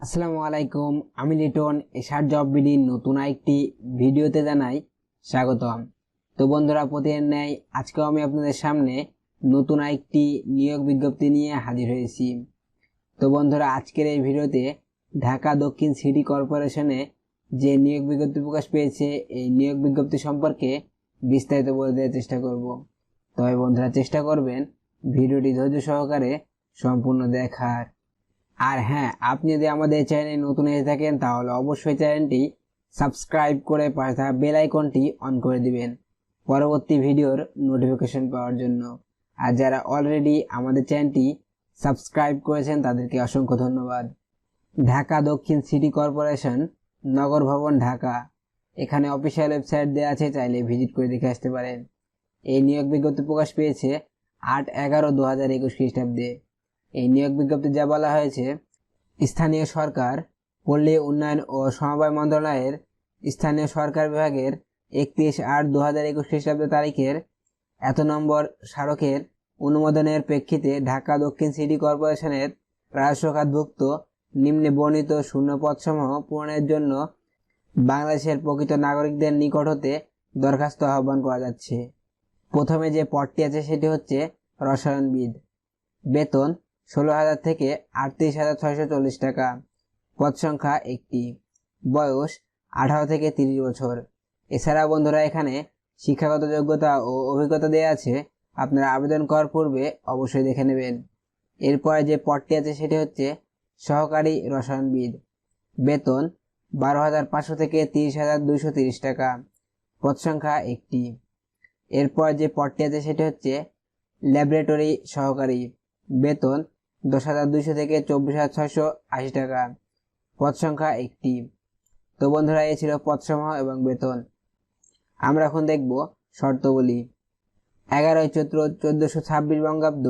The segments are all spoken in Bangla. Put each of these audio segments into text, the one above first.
আসসালামু আলাইকুম, আমি লিটন, এশার জব বিডির নতুন একটি ভিডিওতে জানাই স্বাগতম। তো বন্ধুরা, প্রতিদিন ন্যায় আজকেও আমি আপনাদের সামনে নতুন একটি নিয়োগ বিজ্ঞপ্তি নিয়ে হাজির হয়েছি। তো বন্ধুরা, আজকের এই ভিডিওতে ঢাকা দক্ষিণ সিটি কর্পোরেশনে যে নিয়োগ বিজ্ঞপ্তি প্রকাশ পেয়েছে, এই নিয়োগ বিজ্ঞপ্তি সম্পর্কে বিস্তারিত বলে দেওয়ার চেষ্টা করব। তবে বন্ধুরা, চেষ্টা করবেন ভিডিওটি ধৈর্য সহকারে সম্পূর্ণ দেখার। আর হ্যাঁ আপনি যদি আমাদের চ্যানেলে নতুন এসে থাকেন, তাহলে অবশ্যই চ্যানেলটি সাবস্ক্রাইব করে পাশে থাকা বেল আইকনটি অন করে দিবেন পরবর্তী ভিডিওর নোটিফিকেশন পাওয়ার জন্য। আর যারা অলরেডি আমাদের চ্যানেলটি সাবস্ক্রাইব করেছেন, তাদেরকে অসংখ্য ধন্যবাদ। ঢাকা দক্ষিণ সিটি কর্পোরেশন, নগর ভবন, ঢাকা। এখানে অফিসিয়াল ওয়েবসাইট দেওয়া আছে, চাইলে ভিজিট করে দেখে আসতে পারেন। এই নিয়োগ বিজ্ঞপ্তি প্রকাশ পেয়েছে আট এগারো দু হাজার একুশ খ্রিস্টাব্দে। এই নিয়োগ বিজ্ঞপ্তি যা বলা হয়েছে, স্থানীয় সরকার, পল্লী উন্নয়ন ও সমবায় মন্ত্রণালয়ের স্থানীয় সরকার বিভাগের একত্রিশ আট দু হাজার একুশ খ্রিস্টাব্দ তারিখের এত নম্বর স্মারকের অনুমোদনের প্রেক্ষিতে ঢাকা দক্ষিণ সিটি কর্পোরেশনের রাজস্ব খাতভুক্ত নিম্নে বর্ণিত শূন্য পদসমূহ পূরণের জন্য বাংলাদেশের প্রকৃত নাগরিকদের নিকট হতে দরখাস্ত আহ্বান করা যাচ্ছে। প্রথমে যে পদটি আছে সেটি হচ্ছে রসায়নবিদ। বেতন ষোলো হাজার থেকে আটত্রিশ হাজার ছয়শো চল্লিশ টাকা। পদ সংখ্যা একটি। বয়স আঠারো থেকে তিরিশ বছর। এছাড়া বন্ধুরা এখানে শিক্ষাগত যোগ্যতা ও অভিজ্ঞতা দেওয়া আছে। আপনারা আবেদন করার পূর্বে অবশ্যই দেখে নেবেন। এরপরে যে পদটি আছে সেটি হচ্ছে সহকারী রসায়নবিদ। বেতন বারো হাজার পাঁচশো থেকে তিরিশ হাজার দুইশো তিরিশ টাকা। পদ সংখ্যা একটি। এরপর যে পদটি আছে সেটি হচ্ছে ল্যাবরেটরি সহকারী। বেতন দশ হাজার দুইশো থেকে চব্বিশ হাজার ছয়শো আশি টাকা। পদ সংখ্যা একটি। তো বন্ধুরা এই ছিল পদসমূহ এবং বেতন। আমরা এখন দেখব শর্তবলী এগারোই চৈত্র চোদ্দশো ছাব্বিশ বঙ্গাব্দ,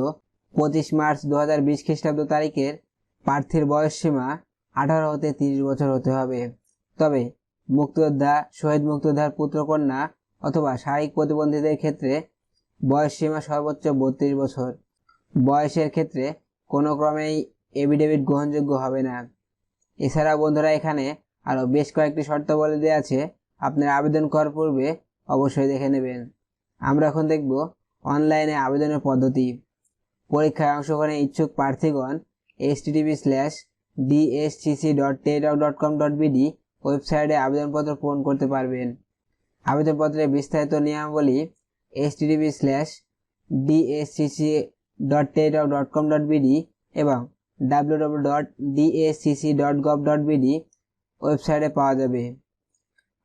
পঁচিশ মার্চ দু হাজার বিশ খ্রিস্টাব্দ তারিখের প্রার্থীর বয়স সীমা আঠারো হতে তিরিশ বছর হতে হবে। তবে মুক্তিযোদ্ধা, শহীদ মুক্তিযোদ্ধার পুত্রকন্যা অথবা শারীরিক প্রতিবন্ধীদের ক্ষেত্রে বয়স সীমা সর্বোচ্চ বত্রিশ বছর। বয়সের ক্ষেত্রে কোনো ক্রমেই এভিডেভিট গ্রহণযোগ্য হবে না। এছাড়া বন্ধুরা এখানে আরও বেশ কয়েকটি শর্তাবলী দেওয়া আছে। আপনার আবেদন করার পূর্বে অবশ্যই দেখে নেবেন। আমরা এখন দেখব অনলাইনে আবেদনের পদ্ধতি। পরীক্ষায় অংশগ্রহণের ইচ্ছুক প্রার্থীগণ H TV slash DSCC dot টেটাউ dot com dot BD ওয়েবসাইটে আবেদনপত্র পূরণ করতে পারবেন। আবেদনপত্রের বিস্তারিত নিয়মাবলী H TV slash DSCC dot টেটাউ dot com dot BD এবং W W dot DSCC dot gov dot BD ওয়েবসাইটে পাওয়া যাবে।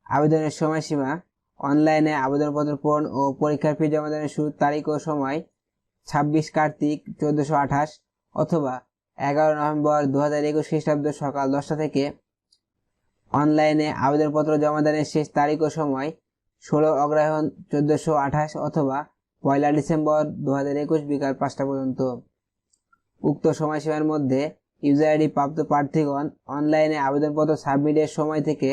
আবেদনের সময়সীমা, অনলাইনে আবেদনপত্র পূরণ ও পরীক্ষার ফি জমা জমাদানের শুরুর তারিখ ও সময় ছাব্বিশ কার্তিক চোদ্দোশো আঠাশ অথবা এগারো নভেম্বর দু হাজার একুশ খ্রিস্টাব্দ সকাল দশটা থেকে অনলাইনে আবেদনপত্র জমা জমাদানের শেষ তারিখ ও সময় ষোলো অগ্রহায়ণ চোদ্দোশো আঠাশ অথবা পয়লা ডিসেম্বর দু হাজার একুশ বিকাল পাঁচটা পর্যন্ত। উক্ত সময়সীমার মধ্যে ইউজার আইডি প্রাপ্ত প্রার্থীগণ অনলাইনে আবেদনপত্র সাবমিটের সময় থেকে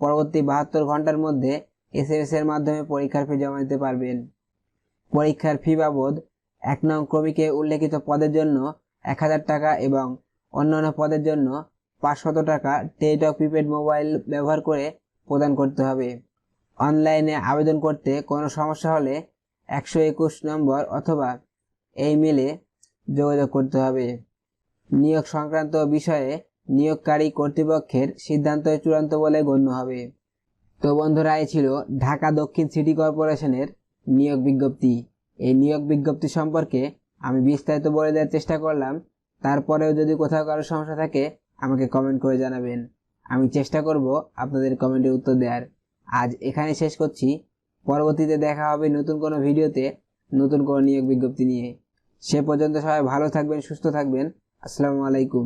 পরবর্তী বাহাত্তর ঘণ্টার মধ্যে এস এর মাধ্যমে পরীক্ষার ফি জমা দিতে পারবেন। পরীক্ষার ফি বাবদ এক নং ক্রমিকে উল্লেখিত পদের জন্য এক হাজার টাকা এবং অন্যান্য পদের জন্য পাঁচশত টাকা টেলিটক প্রিপেড মোবাইল ব্যবহার করে প্রদান করতে হবে। অনলাইনে আবেদন করতে কোনো সমস্যা হলে একশো একুশ নম্বর অথবা এই মেলে যোগাযোগ করতে হবে। নিয়োগ সংক্রান্ত বিষয়ে নিয়োগকারী কর্তৃপক্ষের সিদ্ধান্ত চূড়ান্ত বলে গণ্য হবে। তো বন্ধুরা, এই ছিল ঢাকা দক্ষিণ সিটি কর্পোরেশনের নিয়োগ বিজ্ঞপ্তি। এই নিয়োগ বিজ্ঞপ্তি সম্পর্কে আমি বিস্তারিত বলে দেওয়ার চেষ্টা করলাম। তারপরেও যদি কোথাও কারও সমস্যা থাকে, আমাকে কমেন্ট করে জানাবেন। আমি চেষ্টা করব আপনাদের কমেন্টের উত্তর দেওয়ার। আজ এখানে শেষ করছি। পরবর্তীতে দেখা হবে নতুন কোনো ভিডিওতে নতুন কোনো নিয়োগ বিজ্ঞপ্তি নিয়ে। সে পর্যন্ত সবাই ভালো থাকবেন, সুস্থ থাকবেন। আসসালামু আলাইকুম।